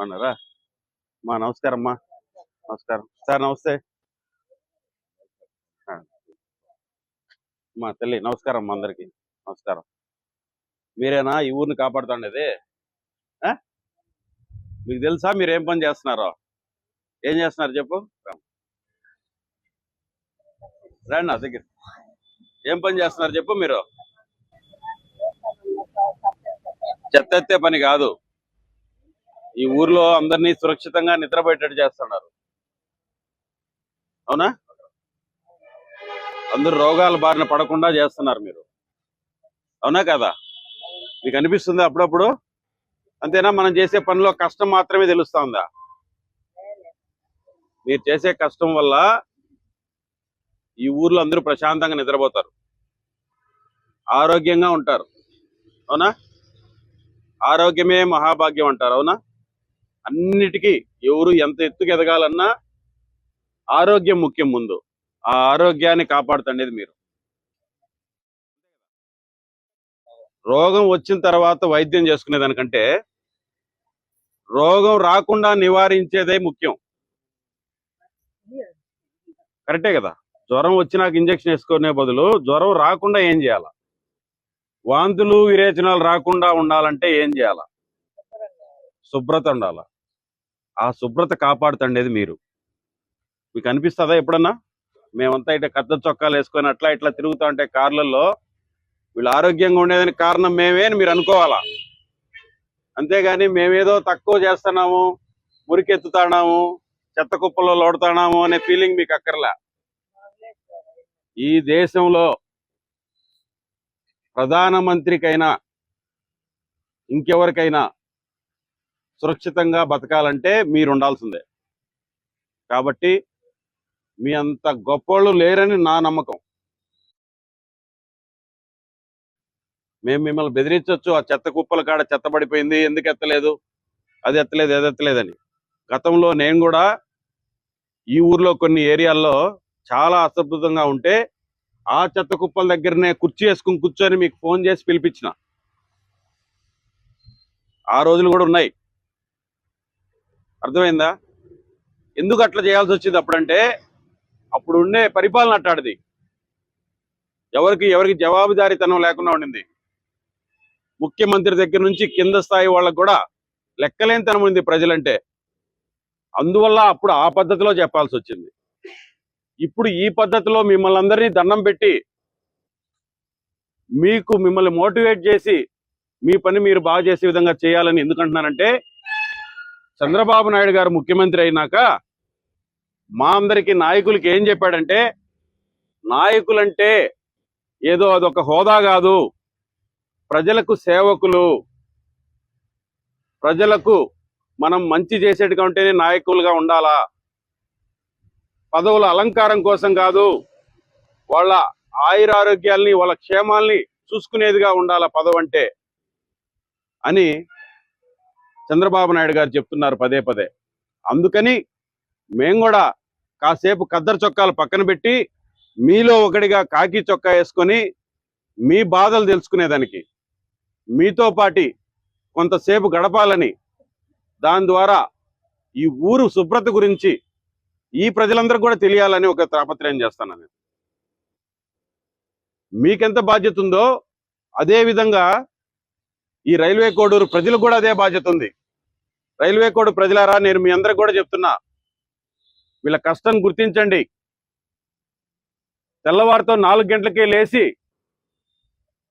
అన్నారా మా నమస్కారం అమ్మా నమస్కారం. సార్ నమస్తే. మా తల్లి నమస్కారం అమ్మా అందరికి. నమస్కారం. మీరేనా? ఈ ఊరిని కాపాడుతుండేది? ఆ? మీకు తెలుసా మీరు ఏం పని చేస్తున్నారో? ఏం చేస్తున్నారు చెప్పు. రండి నా దగ్గర. ఏం పని చేస్తున్నారు చెప్పు మీరు? చెత్త ఎత్తే పని కాదు. ఈ ఊర్లో అందరినీ సురక్షితంగా నిద్రపోయేటట్టు చేస్తున్నారు. అవునా? అందరూ రోగాల బారిన పడకుండా చేస్తున్నారు మీరు. అవునా కదా? మీకు అనిపిస్తుంది అప్పుడప్పుడు? అంతేనా? మనం చేసే పనిలో కష్టం మాత్రమే తెలుస్తుందా? మీరు చేసే కష్టం వల్ల ఈ ఊర్లో అందరూ ప్రశాంతంగా నిద్రపోతారు. ఆరోగ్యంగా ఉంటారు. అవునా? ఆరోగ్యమే మహాభాగ్యం అంటారు. అవునా? అన్నిటికీ ఎవరు ఎంత ఎత్తుకు ఎదగాలన్నా ఆరోగ్యం ముఖ్యం ముందు. ఆ ఆరోగ్యాన్ని కాపాడుతుండేది మీరు. రోగం వచ్చిన తర్వాత వైద్యం చేసుకునే దానికంటే రోగం రాకుండా నివారించేదే ముఖ్యం. కరెక్టే కదా. జ్వరం వచ్చినాక ఇంజక్షన్ వేసుకునే బదులు జ్వరం రాకుండా ఏం చేయాల? వాంతులు విరేచనాలు రాకుండా ఉండాలంటే ఏం చేయాల? శుభ్రత ఉండాల? ఆ శుభ్రత కాపాడుతుండేది మీరు. మీకు అనిపిస్తుందా ఎప్పుడన్నా? మేమంతా ఇట్లా కద్ద చొక్కాలు వేసుకొని అట్లా ఇట్లా తిరుగుతూ ఉంటే కార్లలో వీళ్ళు ఆరోగ్యంగా ఉండేదానికి కారణం మేమే అని మీరు అనుకోవాలా? అంతేగాని మేమేదో తక్కువ చేస్తున్నాము మురికెత్తుతాము చెత్త కుప్పలో లోడుతాము అనే ఫీలింగ్ మీకు అక్కర్లా? ఈ దేశంలో ప్రధానమంత్రికైనా ఇంకెవరికైనా సురక్షితంగా బతకాలంటే మీరు ఉండాల్సిందే కాబట్టి మీ అంత గొప్పవాళ్ళు లేరని నా నమ్మకం. మేము మిమ్మల్ని బెదిరించవచ్చు ఆ చెత్త కుప్పల కాడ చెత్త పడిపోయింది ఎందుకు ఎత్తలేదు అది ఎత్తలేదు అది ఎత్తలేదని. గతంలో నేను కూడా ఈ ఊర్లో కొన్ని ఏరియాల్లో చాలా అసభ్యతంగా ఉంటే ఆ చెత్త కుప్పల దగ్గరనే కుర్చీ వేసుకుని కూర్చొని మీకు ఫోన్ చేసి పిలిపించిన. ఆ రోజులు కూడా ఉన్నాయి. అర్థమైందా? ఎందుకు అట్లా చేయాల్సి వచ్చింది అప్పుడంటే అప్పుడు ఉండే పరిపాలన అట్టాడిది. ఎవరికి ఎవరికి జవాబుదారీతనం లేకుండా ఉండింది. ముఖ్యమంత్రి దగ్గర నుంచి కింద స్థాయి వాళ్ళకు కూడా లెక్కలేనితనం ఉంది ప్రజలంటే. అందువల్ల అప్పుడు ఆ పద్ధతిలో చెప్పాల్సి వచ్చింది. ఇప్పుడు ఈ పద్ధతిలో మిమ్మల్ని అందరినీ దండం పెట్టి మీకు మిమ్మల్ని మోటివేట్ చేసి మీ పని మీరు బాగా చేసే విధంగా చేయాలని ఎందుకంటున్నానంటే చంద్రబాబు నాయుడు గారు ముఖ్యమంత్రి అయినాక మా అందరికి నాయకులకి ఏం చెప్పాడంటే నాయకులంటే ఏదో అదొక హోదా కాదు. ప్రజలకు సేవకులు ప్రజలకు మనం మంచి చేసేట్టుగా ఉంటేనే నాయకులుగా ఉండాలా? పదవుల అలంకారం కోసం కాదు వాళ్ళ ఆయురారోగ్యాల్ని వాళ్ళ క్షేమాల్ని చూసుకునేదిగా ఉండాలా పదవంటే అంటే అని చంద్రబాబు నాయుడు గారు చెప్తున్నారు పదే పదే. అందుకని మేము కూడా కాసేపు కద్దరు చొక్కాలు పక్కన పెట్టి మీలో ఒకటిగా కాకి చొక్కా వేసుకొని మీ బాధలు తెలుసుకునేదానికి. మీతో పాటి కొంతసేపు గడపాలని దాని ద్వారా ఈ ఊరు శుభ్రత గురించి ఈ ప్రజలందరూ కూడా తెలియాలని ఒక తాపత్రయం చేస్తాను నేను. మీకెంత బాధ్యత ఉందో అదే విధంగా ఈ రైల్వే కోడూరు ప్రజలకు కూడా అదే బాధ్యత ఉంది. రైల్వే కోడ్ ప్రజలారా నేను మీ అందరికి కూడా చెప్తున్నా. వీళ్ళ కష్టం గుర్తించండి. తెల్లవారితో నాలుగు గంటలకే లేచి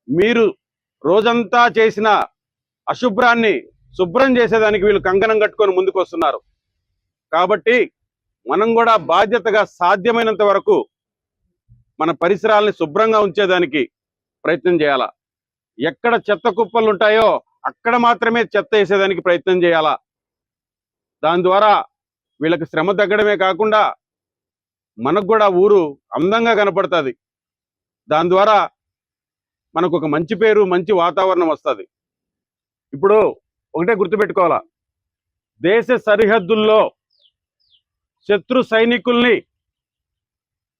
మీరు రోజంతా చేసిన అశుభ్రాన్ని శుభ్రం చేసేదానికి వీళ్ళు కంకణం కట్టుకొని ముందుకు వస్తున్నారు కాబట్టి మనం కూడా బాధ్యతగా సాధ్యమైనంత వరకు మన పరిసరాలని శుభ్రంగా ఉంచేదానికి ప్రయత్నం చేయాలా? ఎక్కడ చెత్త కుప్పలు ఉంటాయో అక్కడ మాత్రమే చెత్త వేసేదానికి ప్రయత్నం చేయాలా? దాని ద్వారా వీళ్ళకి శ్రమ తగ్గడమే కాకుండా మనకు కూడా ఊరు అందంగా కనపడుతుంది. దాని ద్వారా మనకు ఒక మంచి పేరు మంచి వాతావరణం వస్తుంది. ఇప్పుడు ఒకటే గుర్తుపెట్టుకోవాలా. దేశ సరిహద్దుల్లో శత్రు సైనికుల్ని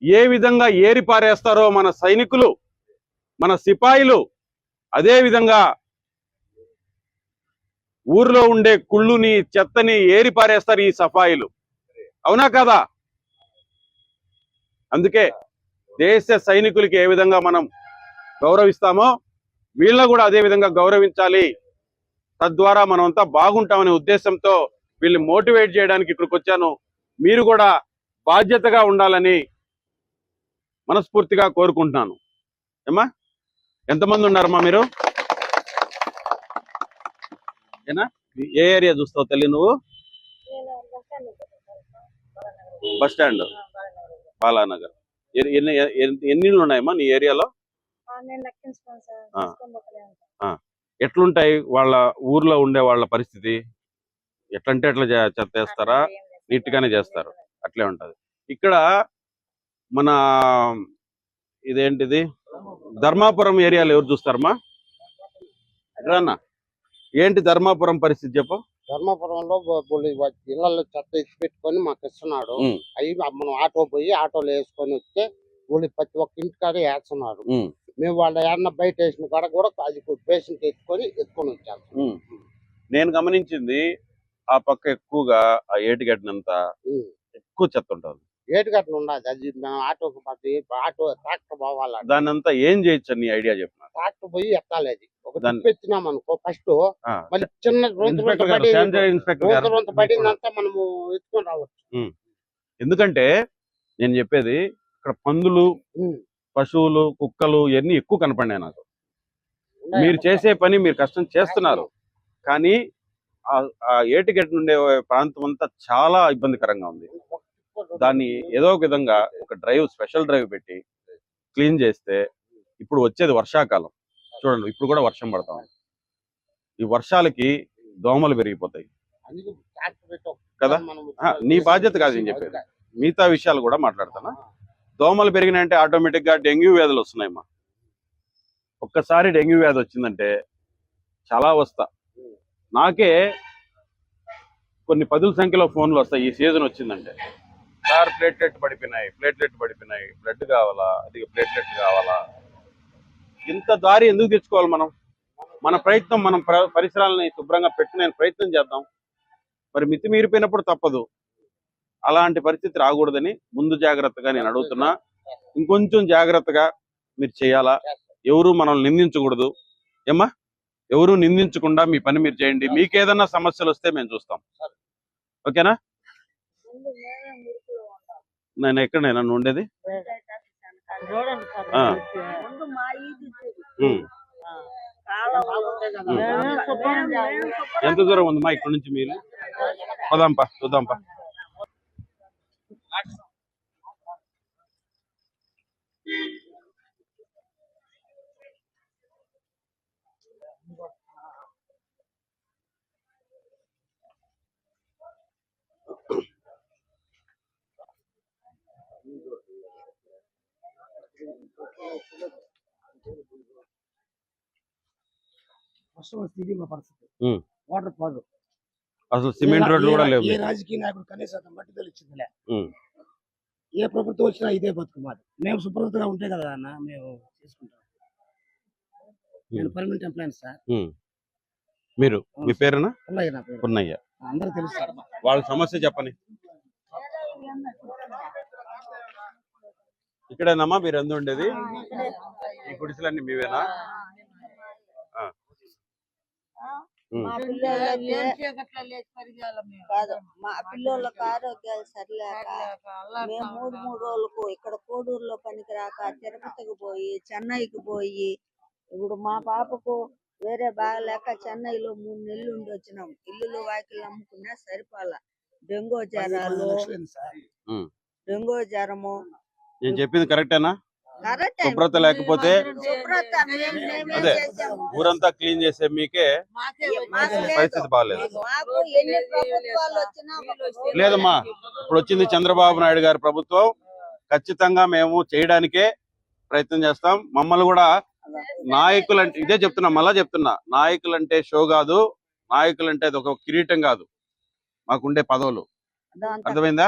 ఏ విధంగా ఏరి పారేస్తారో మన సైనికులు మన సిపాయిలు అదేవిధంగా ఊర్లో ఉండే కుళ్ళుని చెత్తని ఏరిపారేస్తారు ఈ సఫాయిలు. అవునా కదా? అందుకే దేశ సైనికులకి ఏ విధంగా మనం గౌరవిస్తామో వీళ్ళ కూడా అదే విధంగా గౌరవించాలి. తద్వారా మనం బాగుంటామనే ఉద్దేశంతో వీళ్ళని మోటివేట్ చేయడానికి ఇక్కడికి వచ్చాను. మీరు కూడా బాధ్యతగా ఉండాలని మనస్ఫూర్తిగా కోరుకుంటున్నాను. ఏమా ఎంతమంది ఉన్నారమ్మా మీరు? ఏనా? ఏ ఏరియా చూస్తావు తల్లి నువ్వు? Bus stand. బాలానగర్. ఎన్ని ఎన్ని- ఇళ్ళు ఉన్నాయమ్మా నీ ఏరియాలో. ఎట్లుంటాయి వాళ్ళ ఊర్లో ఉండే వాళ్ళ పరిస్థితి? ఎట్లంటే ఎట్లా చే- చెత్త వేస్తారా అట్లా ఏం లేదు. సార్. నీట్ గానే చేస్తారు. అట్లే ఉంటది. ఇక్కడ మన ఇదేంటిది? ధర్మాపురం ఏరియాలో ఎవరు చూస్తారమ్మా? రానా ఏంటి ధర్మాపురం పరిస్థితి చెప్పు. ధర్మపురంలో ఇళ్ళలో చెత్త ఇచ్చి పెట్టుకొని మాకు ఇస్తున్నాడు. అవి మనం ఆటో పోయి ఆటోలో వేసుకొని వస్తే వాళ్ళు ప్రతి ఒక్క ఇంటికాడ వేస్తున్నారు. మేము వాళ్ళ ఏమన్నా బయట వేసిన కాడ కూడా అది పేషెంట్ ఎత్తుకొని ఎత్తుకొని వచ్చాము ఉమ్. నేను గమనించింది ఆ పక్క ఎక్కువగా ఆ ఏటిగడ్డినంతా. ఎక్కువ చెత్త ఉంటుంది. ఏటుగట్ల ఉండదు అది ఆటోకి పోతే ఆటో ట్రాక్టర్ పోవాలి దాన్ని అంతా ఏం చేయొచ్చు నీ ఐడియా చెప్పిన? ట్రాక్టర్ పోయి ఎత్తాలి అది. ఒక ఎత్తినాం అనుకో ఫస్ట్ మళ్ళీ చిన్న పడిందంతా మనము ఎత్తుకొని రావచ్చు. ఎందుకంటే నేను చెప్పేది ఇక్కడ పందులు. పశువులు కుక్కలు ఇవన్నీ ఎక్కువ కనపడినాయి నాకు. మీరు. చేసే పని మీరు కష్టం చేస్తున్నారు. కానీ ఆ- ఏటిగడ్డ నుండే ప్రాంతం అంతా చాలా ఇబ్బందికరంగా ఉంది. దాన్ని ఏదో ఒక విధంగా ఒక డ్రైవ్ స్పెషల్ డ్రైవ్ పెట్టి క్లీన్ చేస్తే ఇప్పుడు వచ్చేది వర్షాకాలం. చూడండి ఇప్పుడు కూడా వర్షం పడతా ఈ వర్షాలకి దోమలు పెరిగిపోతాయి కదా? నీ బాధ్యత కాదు నేను చెప్పేది. మిగతా విషయాలు కూడా మాట్లాడతానా? దోమలు పెరిగినాయంటే ఆటోమేటిక్గా డెంగ్యూ వ్యాధులు వస్తున్నాయమ్మా. ఒక్కసారి డెంగ్యూ వ్యాధి వచ్చిందంటే చాలా వస్తా నాకే కొన్ని పదుల సంఖ్యలో ఫోన్లు వస్తాయి. ఈ సీజన్ వచ్చిందంటే. సార్ ప్లేట్లెట్ పడిపోయినాయి ప్లేట్లెట్ పడిపోయినాయి. బ్లడ్ కావాలా? అది ప్లేట్లెట్ కావాలా? ఇంత దారి ఎందుకు తెచ్చుకోవాలి మనం? మన ప్రయత్నం మనం పరిసరాలని శుభ్రంగా పెట్టిన ప్రయత్నం చేద్దాం. మరి మితిమీరిపోయినప్పుడు తప్పదు. అలాంటి పరిస్థితి రాకూడదని ముందు జాగ్రత్తగా నేను అడుగుతున్నా. ఇంకొంచెం జాగ్రత్తగా మీరు చేయాలా? ఎవరు మనల్ని నిందించకూడదు. ఏమ్మా? ఎవరు నిందించకుండా మీ పని మీరు చేయండి. మీకేదన్నా సమస్యలు వస్తే మేము చూస్తాం. ఓకేనా ముందు మేమే మురుకులో ఉంటాం. నేను ఎక్కడ నన్ను ఉండేది. ఎంత దూరం ఉందమ్మా ఇక్కడ నుంచి మీరు? పోదాంపా చూద్దాంపా. వర్షం వస్తే ఇది మా పరిస్థితి. వాటర్ పోదు. అసలు సిమెంట్ రోడ్లు కూడా లేవు ఏ. రాజకీయ నాయకుడు కనీసం మట్టి తెలిసిందిలే. ఏ ప్రభుత్వం వచ్చినా ఇదే బతుకు మాది. మేము శుభ్రతగా ఉంటే కదా అన్న మేము చేసుకుంటాం. నేను పర్మనెంట్ ఎంప్లాయన్ సార్. మీరు మీ పేరునా? పున్నయ్య అందరూ తెలుసు వాళ్ళ సమస్య చెప్పని ఇక్కడేనమ్మా మీరు ఎందు ఉండేది. ఈ గుడిసెలన్నీ మీవేనా ఆ. ఉమ్. మా పిల్లలకి కాదు మా పిల్లలకి ఆరోగ్యాలు సరిలేక మేము మూడు మూడు రోజులకు ఇక్కడ కోడూరులో పనికి రాక తిరుపతికి పోయి చెన్నైకి పోయి ఇప్పుడు మా పాపకు వేరే బాగలేక చెన్నైలో మూడు నెలలు ఉండి వచ్చినాం. ఇల్లులు వాకిలు అమ్ముకున్నా సరిపోలా. డెంగూ జ్వరాలు డెంగూ జ్వరము నేను చెప్పింది కరెక్టేనా? కరెక్ట్ శుభ్రత లేకపోతే అదే. ఊరంతా క్లీన్ చేసే మీకే. పరిస్థితి బాగాలేదు. లేదమ్మా. ఇప్పుడు వచ్చింది చంద్రబాబు నాయుడు గారి ప్రభుత్వం. ఖచ్చితంగా మేము చేయడానికే ప్రయత్నం చేస్తాం. మమ్మల్ని కూడా నాయకులు అంటే ఇదే చెప్తున్నా మళ్ళా చెప్తున్నా. నాయకులు అంటే షో కాదు. నాయకులు అంటే అది ఒక కిరీటం కాదు. మాకుండే పదవులు. అర్థమైందా?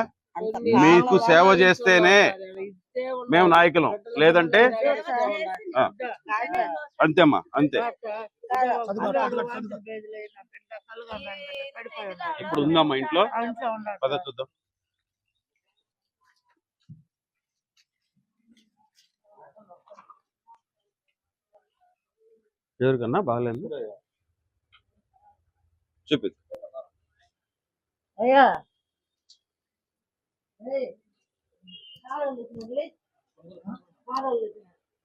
మీకు సేవ చేస్తేనే మేము నాయకులం. లేదంటే. అంతేమ్మా అంతే. ఇప్పుడు ఉందమ్మా ఇంట్లో? పద చూద్దాం. ఎవరికన్నా బాగలేదు? చూపి అయ్యా.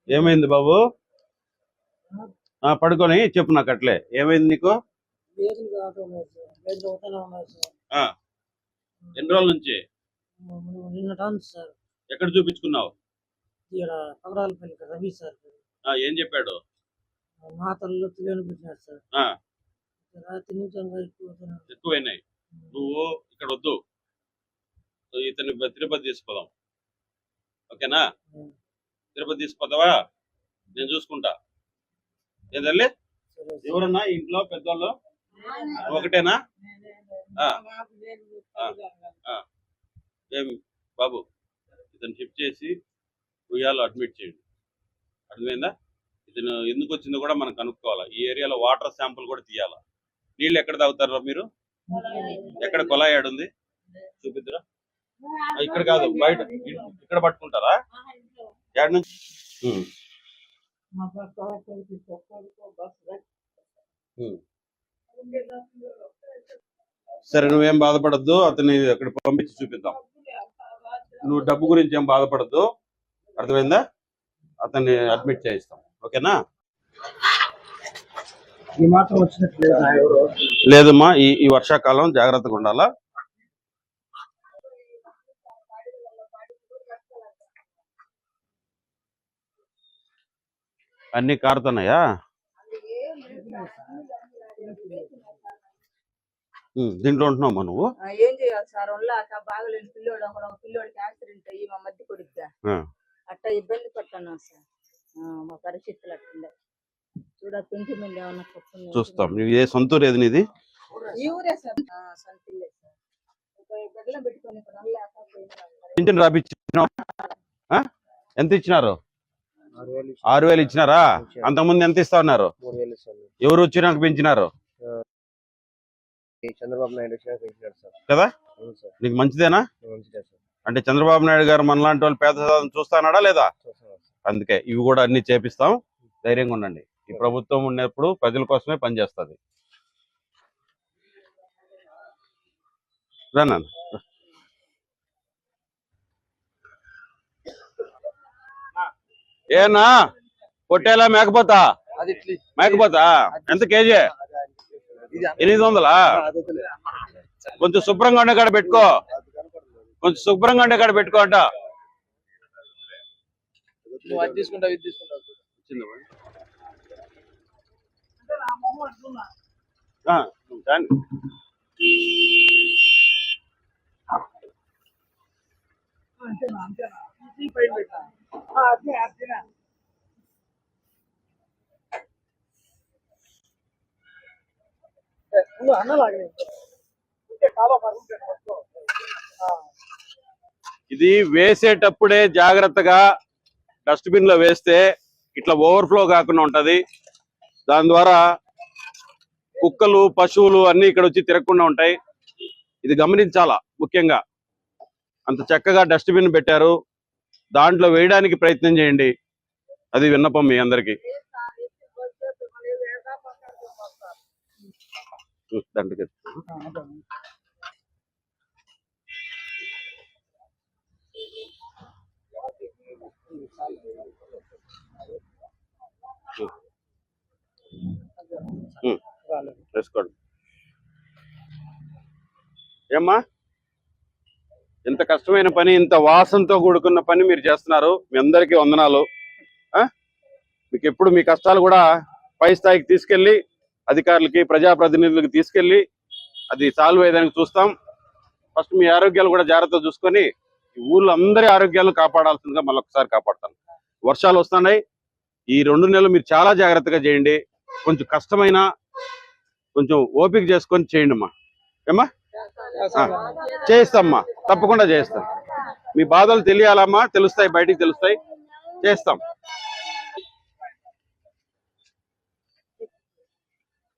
ఏమైంది బాబు? ఆ పడుకొని చెప్పు నాకు అట్లే. ఏమైంది నీకు? ఎన్ని రోజుల నుంచి? ఎక్కడ చూపించుకున్నావు? రవి సార్ ఆ ఏం చెప్పాడు? మాతల్లో తెలియని పెట్టినారు సార్. రాత్రి నుంచి. ఎక్కువైనాయి. నువ్వు ఇక్కడ వద్దు. ఇతని తిరుపతి తీసుకుపోదాం. ఓకేనా? తిరుపతి తీసుకుపోతావా? నేను చూసుకుంటా. ఏం ఎవరున్నా ఎవరన్నా ఇంట్లో పెద్దోళ్ళు? ఒకటేనా? ఆ. ఏం బాబు ఇతను షిఫ్ట్ చేసి ఉయ్యాలో అడ్మిట్ చేయండి. అర్థమైందా? ఇతను ఎందుకు వచ్చిందో కూడా మనం కనుక్కోవాలి. ఈ ఏరియాలో వాటర్ శాంపుల్ కూడా తీయాలా. నీళ్ళు ఎక్కడ తాగుతారా మీరు? ఎక్కడ కొలాయి ఆడ ఉంది చూపిద్దురా. ఇక్కడ కాదు బయట ఇక్కడ పట్టుకుంటారా? ఏడ నుంచి. సరే నువ్వేం బాధపడద్దు అతన్ని అక్కడ పంపించి చూపిద్దాం. నువ్వు డబ్బు గురించి ఏం బాధపడద్దు. అర్థమైందా? అతన్ని అడ్మిట్ చేయిస్తాం. ఓకేనా? ఈ మాత్రం వచ్చినట్లేదు నా ఎవరు లేదమ్మా ఈ ఈ వర్షాకాలం జాగ్రత్తగా ఉండాలా? అన్ని కారుతున్నాయా? దీంట్లో ఉంటున్నావమ్మా నువ్వు? ఏం చేయాలి సార్? ఒళ్ళాక బాగలేని పిల్లోడు ఒక పిల్లోడికి యాక్సిడెంట్ అయ్యి మా మధ్య కొడుకుగా ఆ. అట్ట ఇబ్బంది పడుతున్నాం సార్. మా పరిస్థితులు అట్టుండే. చూడ మీద ఏమన్నా. చూస్తాం. ఏ సొంతూరు ఏది నీది? ఈ ఊరే సార్. బిడ్డలు పెట్టుకొని? ఎంత ఇచ్చినారు? ఆరు వేలు ఇచ్చినారా? అంతకుముందు ఎంత ఇస్తా ఉన్నారు ఎవరు వచ్చినాక పెంచినారు? చంద్రబాబు నాయుడు కదా? నీకు మంచిదేనా? అంటే చంద్రబాబు నాయుడు గారు మనలాంటి వాళ్ళు పేద సాధన చూస్తానాడా లేదా? అందుకే ఇవి కూడా అన్ని చేపిస్తాం. ధైర్యంగా ఉండండి. ఈ ప్రభుత్వం ఉన్నప్పుడు ప్రజల కోసమే పనిచేస్తుంది. రా. ఏనా? పొట్టేలా మేకపోతా? అది ఇట్లీ మేకపోతా? ఎంత కేజీ? ఎనిమిది వందలా? కొంచెం శుభ్రంగా ఉండే కాడ పెట్టుకో. కొంచెం శుభ్రంగా ఉండే కాడ పెట్టుకో అంట. నువ్వు అది తీసుకుంటావు ఇది వేసేటప్పుడే జాగ్రత్తగా డస్ట్బిన్లో వేస్తే ఇట్లా ఓవర్ఫ్లో కాకుండా ఉంటది. దాని ద్వారా కుక్కలు పశువులు అన్ని ఇక్కడ వచ్చి తిరగకుండా ఉంటాయి. ఇది గమనించాలా? ముఖ్యంగా అంత చక్కగా డస్ట్బిన్ పెట్టారు. దాంట్లో వేయడానికి ప్రయత్నం చేయండి. అది విన్నపం మీ అందరికీ. దండకి వేసుకోండి ఏమ్మా? ఇంత కష్టమైన పని ఇంత వాసనతో కూడుకున్న పని మీరు చేస్తున్నారు. మీ అందరికీ వందనాలు. మీకు ఎప్పుడు మీ కష్టాలు కూడా పై స్థాయికి తీసుకెళ్ళి అధికారులకి ప్రజాప్రతినిధులకి తీసుకెళ్ళి అది సాల్వ్ అయ్యేదానికి చూస్తాం. ఫస్ట్ మీ ఆరోగ్యాలు కూడా జాగ్రత్త చూసుకొని ఊళ్ళో అందరి ఆరోగ్యాలను కాపాడాల్సిందిగా మళ్ళీ ఒకసారి కాపాడతాను. వర్షాలు వస్తున్నాయి. ఈ రెండు నెలలు మీరు చాలా జాగ్రత్తగా చేయండి. కొంచెం కష్టమైన కొంచెం ఓపిక చేసుకొని చేయండి అమ్మా. ఏమ్మా? చేయిస్తామ్మా తప్పకుండా చేయిస్తాం. మీ బాధలు తెలియాలమ్మా తెలుస్తాయి బయటికి తెలుస్తాయి. చేస్తాం.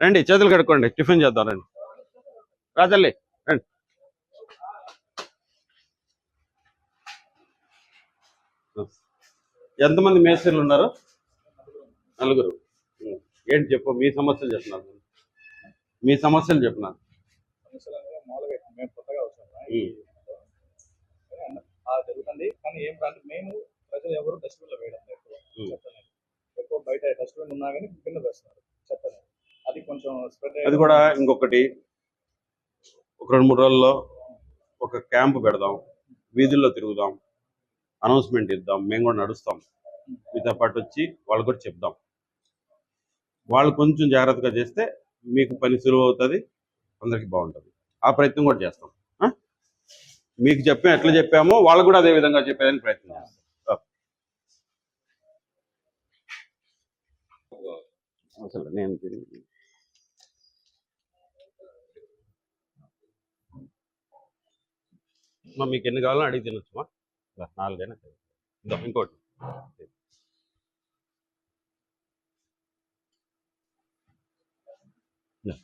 రండి చేతులు కడుక్కోండి టిఫిన్ చేద్దాం రండి. రాజల్లి రండి. ఎంతమంది మేస్త్రీలు ఉన్నారు? నలుగురు. ఏంటి చెప్పు మీ సమస్యలు చెప్తున్నారు మీ సమస్యలు చెప్తున్నారు వచ్చాము ఉం. ఆ జరుగుతుంది కానీ ఏం కాదు మేము ప్రజలు ఎవరు డస్ట్బిన్లో వేయడం లేదు. చెత్తని ఎక్కువ బయట డస్ట్బిన్ ఉన్నా కానీ కింద వేస్తున్నారు చెత్తని అది కొంచెం స్ప్రెడ్ అది కూడా ఇంకొకటి ఒక రెండు మూడు రోజుల్లో ఒక క్యాంప్ పెడదాం వీధుల్లో తిరుగుదాం అనౌన్స్మెంట్ ఇద్దాం మేము కూడా నడుస్తాం మీతో పాటు వచ్చి వాళ్ళు కూడా చెప్దాం వాళ్ళు కొంచెం జాగ్రత్తగా చేస్తే మీకు పని సులువు అవుతుంది అందరికి బాగుంటుంది ఆ ప్రయత్నం కూడా చేస్తాం? మీకు చెప్పాం ఎట్లా చెప్పామో వాళ్ళు కూడా అదే విధంగా చెప్పేదానికి ప్రయత్నం చేస్తాం. అసలు నేను తిరిగి మీకు ఎన్ని కావాలో అడిగి తినొచ్చుమా నాలుగైనా ఇంకోటి ఇదా.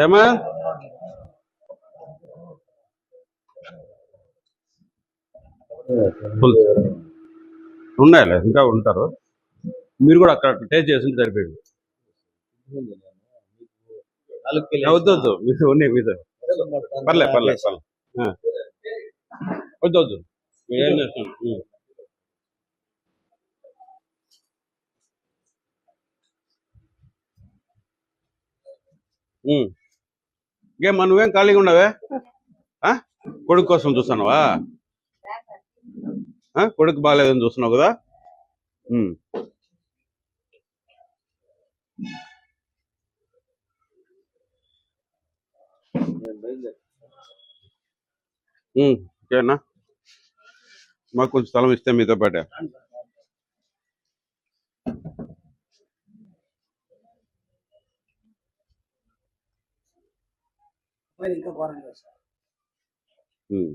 ఏమా. ఉన్నాయిలే ఇంకా ఉంటారు. మీరు కూడా అక్కడ టేస్ట్ చేసి సరిపోయింది. వద్దు వద్దు మీరు ఉన్నాయి మీద. పర్లే పర్లే పర్లే. వద్దు వద్దు. మీరేం చేస్తాం ఉం. ఉం. ఇంకేమ్మా నువ్వేం ఖాళీగా ఉండవే కొడుకు కోసం చూస్తున్నావా? కొడుకు బాగాలేదని చూస్తున్నావు కదా? ఉం. ఓకేనా? మాకు కొంచెం స్థలం ఇస్తే మీతో పాటే. ఇంకా ఘోరంగా చేస్తారు ఉం.